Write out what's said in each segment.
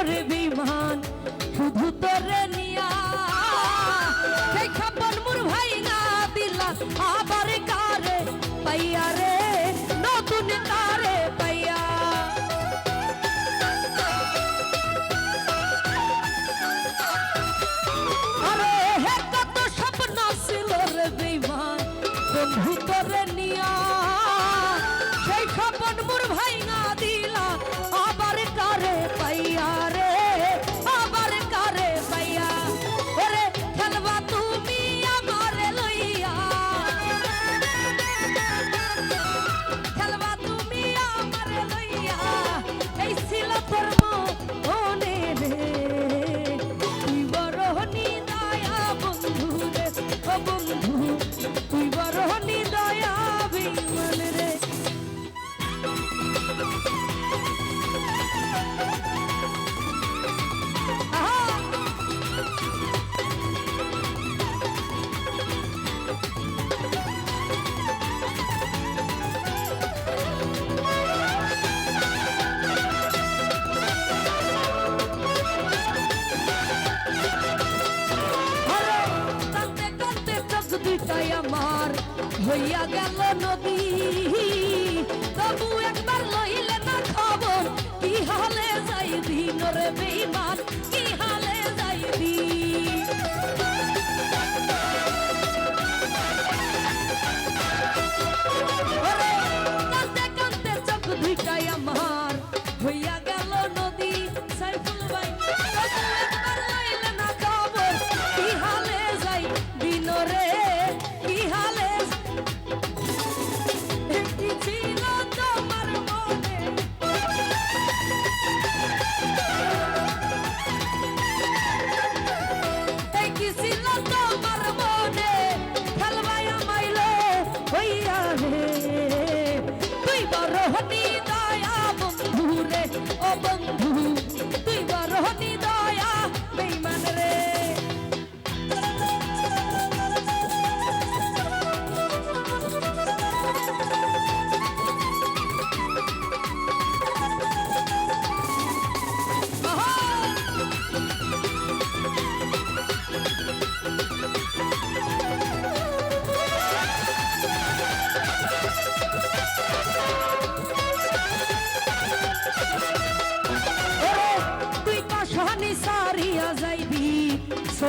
और হৃদয় আমার হইয়া গেল নদী। তবু এক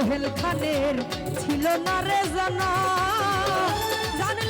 সোহেল খানের ছিল না রে জানা। জানলে